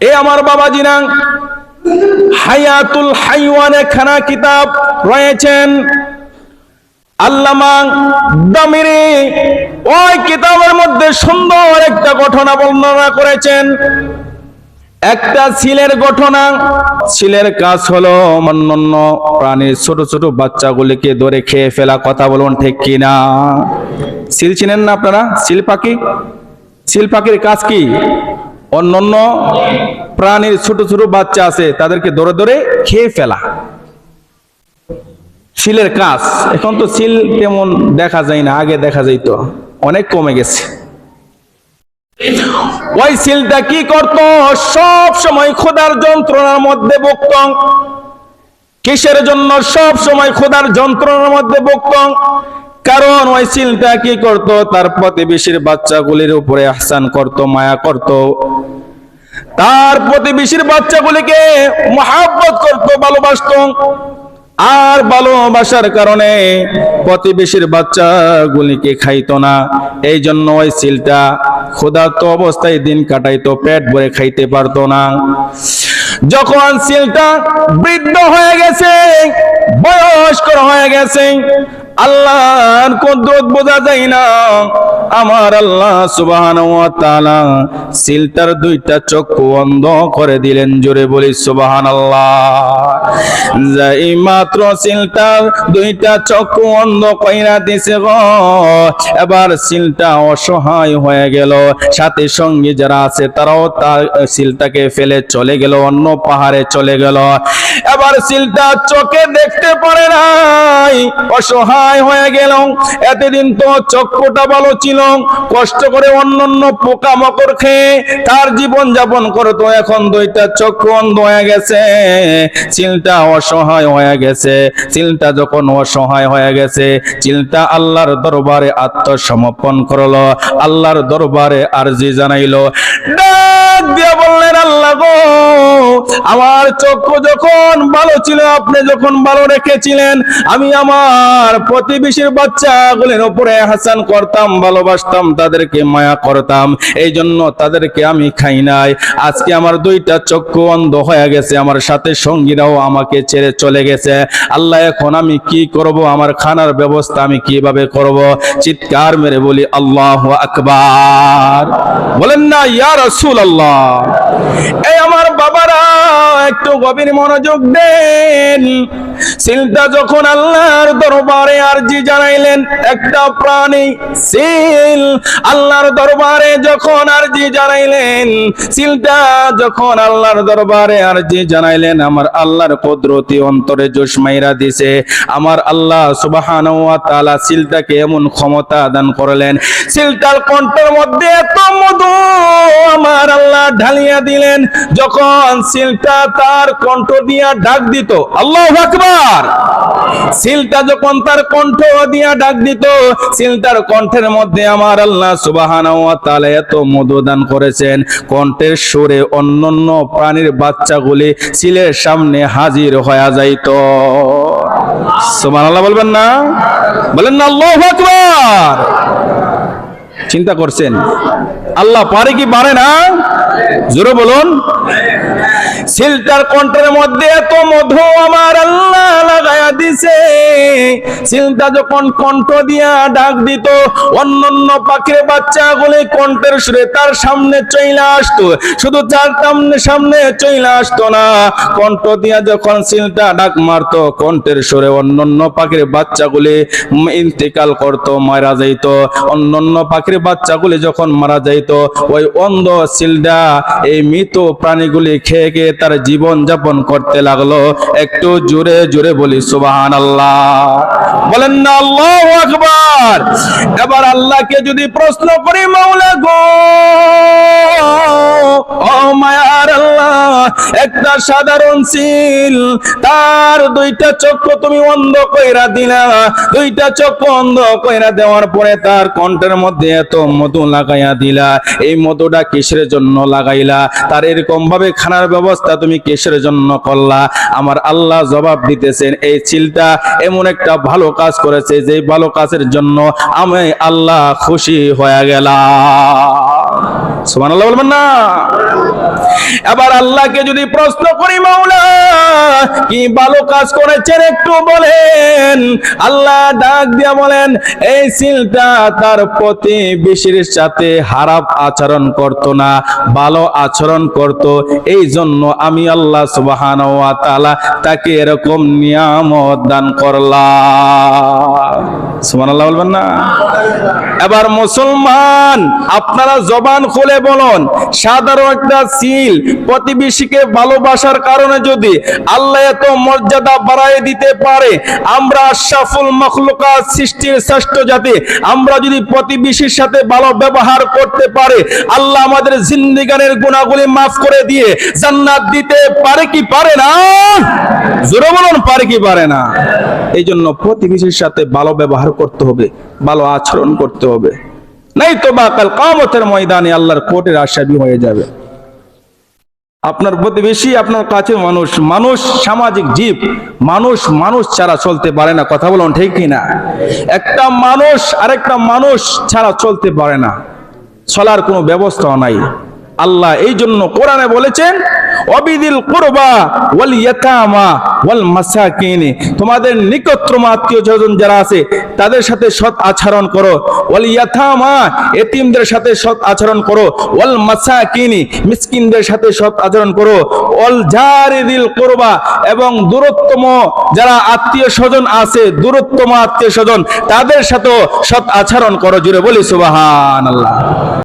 এ আমার বাবা জিনাং হায়াতুল হাইওয়ান খানা কিতাব রয়েছেন। আল্লামা দামিরি ওই কিতাবের মধ্যে সুন্দর একটা ঘটনা বর্ণনা করেছেন। একটা সিলের ঘটনা সিলের কাজ হলো অন্যান্য প্রাণীর ছোট ছোট বাচ্চাগুলিকে ধরে খেয়ে ফেলা, কথা বলুন ঠিক কিনা? সিল চিনেন না আপনারা? সিল পাখি? সিল পাখির কাজ কি? অন্যান্য? প্রাণীর ছোট ছোট বাচ্চা আছে, তাদেরকে ধরে ধরে খেয়ে ফেলা। শিলের কাজ। এখন তো শিল তেমন দেখা যায় না, আগে দেখা যাইতো। অনেক কমে গেছে। ওই শিলটা কি করত? সব সময় খোদার যন্ত্রণার মধ্যে বকত কিসের জন্য সব সময় খোদার যন্ত্রণার মধ্যে বকত কারণ ওই শিলটা কি করত? তার প্রতিবেশীর বাচ্চাগুলির উপরে আহসান করত, মায়া করত। তার প্রতিবেশীর বাচ্চাগুলিকে মহাব্বত করত, ভালোবাসত। আর ভালোবাসার কারণে প্রতিবেশীর বাচ্চাগুলিকে খাইতো না। এই জন্য ওই সিলটা ক্ষুধার্ত অবস্থায় দিন কাটাইতো, পেট ভরে খাইতে পারতো না। যখন সিলটা বৃদ্ধ হয়ে গেছে বয়স্কর হয়ে গেছে আল্লাহর কুদরত বোঝা যায় না। আমার আল্লাহ তাআলা সিলটার দুইটা চক্ষু অন্ধ করে দিলেন, জোরে বলি সুবহানাল্লাহ। যাই মাত্র সিলটার দুইটা চক্ষু অন্ধ কইরা দিছে গো, এবার সিলটা অসহায় হয়ে গেল। সাথে সঙ্গে যারা আছে তারাও তার সিলটাকে ফেলে চলে গেল, অন্য পাহাড়ে চলে গেল। এবার সিলটা চোখে দেখতে পারে নাই, অসহায় হয়ে গেল। এতদিন তো চক্ষুটা ভালো ছিল। কষ্ট করে অন্যান্য পোকা মাকড় খেয়ে তার জীবন যাপন করতো। এখন দুইটা চক্ষু অন্ধ হয়ে গেছে। চিলটা অসহায় হয়ে গেছে। চিলটা যখন অসহায় হয়ে গেছে, চিলটা আল্লাহর দরবারে আত্মসমর্পণ করল। আল্লাহর দরবারে আরজি জানাইলো। ডাক বললেন আমার চক্ষু যখন ভালো ছিল, আপনি যখন ভালো রেখেছিলেন, আমি আমার প্রতিবেশীর বাচ্চাগুলির উপরে হাসান করতাম, ভালোবাসতাম, তাদেরকে মায়া করতাম। এই জন্য তাদেরকে আমি খাই নাই। আজকে আমার দুইটা চক্ষু অন্ধ হয়ে গেছে, আমার সাথে সঙ্গীরাও আমাকে ছেড়ে চলে গেছে। আল্লাহ, এখন আমি কি করব? আমার খানার ব্যবস্থা আমি কীভাবে করব? চিৎকার মেরে বলি, আল্লাহ আকবার। বলেন না, ইয়া রাসূল আল্লাহ এই আমার বাবারা একটু গভীর মনোযোগ দেন। সিলটা যখন আল্লাহর দরবারে আরজি জানাইলেন, একটা প্রাণী সিল। আল্লাহর দরবারে যখন আরজি জানাইলেন সিলটা যখন আল্লাহর দরবারে আরজি জানাইলেন, আমার আল্লাহর কুদরতি অন্তরে জোশ মাইরা দিছে। আমার আল্লাহ সুবহানাহু ওয়া তাআলা সিলটাকে এমন ক্ষমতা দান করলেন। সিলটার কণ্ঠের মধ্যে এত মধু আমার আল্লাহ ঢালিয়া দিলেন, যখন সিলটা তার কণ্ঠ দিয়া ডাক দিত, আল্লাহু আকবার। কণ্ঠের সুরে অন্যান্য প্রাণীর বাচ্চাগুলি সিলের সামনে হাজির হয়ে যাইত। সুবহানাল্লাহ বলবেন না? বলেন না, আল্লাহু চিন্তা করছেন, আল্লাহ পারে কি পারে না? জোরে বলুন। সিলটার কণ্ঠের মধ্যে এত মধু আমার আল্লাহ লাগায়া দিছে। সিলটা যখন কণ্ঠ দিয়া ডাক দিত, অন্যান্য পাখির বাচ্চাগুলি কণ্ঠের সুরে তার সামনে চইলা আসতো। শুধু তার সামনে সামনে চইলা আসতো না, কণ্ঠ দিয়া যখন সিলটা ডাক মারতো, কণ্ঠের সুরে অন্যান্য পাখির বাচ্চাগুলি ইন্তেকাল করতো, মারা যাইতো। অন্যান্য পাখির বাচ্চাগুলি যখন মারা যাইত, ওই অন্ধ সিলডা এই মৃত প্রাণীগুলি খেয়ে খেয়ে তার জীবন যাপন করতে লাগল, একটু জোরে জোরে বলি সুবাহান আল্লাহ বলেন না, আল্লাহ আকবার। এবার আল্লাহকে যদি প্রশ্ন করি, মাওলা গো। একটা সাধারণ সিল, তার দুইটা চক্ষু তুমি অন্ধ কইরা দিলা। দুইটা চক্ষু অন্ধ কইরা দেওয়ার পরে তার কণ্ঠের মধ্যে এত মধু লাগাইয়া দিলা। এই মধুটা কিসের জন্য লাগাইলা? তার এরকম ভাবে খানার ব্যবস্থা তুমি কিসের জন্য করলা? আমার আল্লাহ জবাব দিতেছেন, এই চিলটা এমন একটা ভালো কাজ করেছে যে ভালো কাজের জন্য আমি আল্লাহ খুশি হয়ে গেলাম। সুবহানাল্লাহ বলবেন না। এবার আল্লাহকে যদি প্রশ্ন করি মাওলা, কি ভালো কাজ করেছেন একটু বলেন। আল্লাহ ডাক দিয়া বলেন, এই সিলটা তার প্রতিবেশীর সাথে খারাপ আচরণ করত না, ভালো আচরণ করত। এই জন্য আমি আল্লাহ সুবহানাহু ওয়া তাকে এরকম নিয়ামত দান করলাম। বলবেন না। এবার মুসলমান, আপনারা জবান খুলে বলুন, সাধারণ একটা সিল প্রতিবেশীকে ভালোবাসার কারণে যদি আল্লাহ এত মর্যাদা বাড়ায় দিতে পারে, আমরা আশরাফুল মখলুকাত সৃষ্টির শ্রেষ্ঠ জাতি, আমরা যদি প্রতিবেশীর সাথে ভালো ব্যবহার করতে পারে, আল্লাহ আমাদের জিন্দিগানের গুণাগুলি মাফ করে দিয়ে জান্নাত দিতে পারে কি পারে না? জোরে বলুন, পারে কি পারে না? এই জন্য প্রতিবেশীর সাথে ভালো ব্যবহার করতে হবে, ভালো আচরণ করতে হবে। নাই তো বা কাল কামতের ময়দানে আল্লাহর কোর্টের আশাবি হয়ে যাবে। আপনার প্রতিবেশী, আপনার কাছে মানুষ মানুষ সামাজিক জীব, মানুষ মানুষ ছাড়া চলতে পারে না। কথা বলুন ঠিক কি না? একটা মানুষ, আরেকটা মানুষ ছাড়া চলতে পারে না। চলার কোনো ব্যবস্থাও নাই। আল্লাহ এই জন্য কোরআনে বলেছেন অবিদিল কুরবা ওয়াল ইয়াতামা ওয়াল মাসাকিন। তোমাদের নিকটতম আত্মীয় স্বজন যারা আছে, তাদের সাথে সৎ আচরণ করো। ওয়াল ইয়াতামা, এতিমদের সাথে সৎ আচরণ করো। ওয়াল মাসাকিন, মিসকিনদের সাথে সৎ আচরণ করো। ওয়াল জারিদিল কুরবা, এবং দূরত্বম যারা আত্মীয় স্বজন আছে, দূরত্বম আত্মীয় স্বজন, তাদের সাথেও সৎ আচরণ করো। জুড়ে বলি, সুবহানাল্লাহ।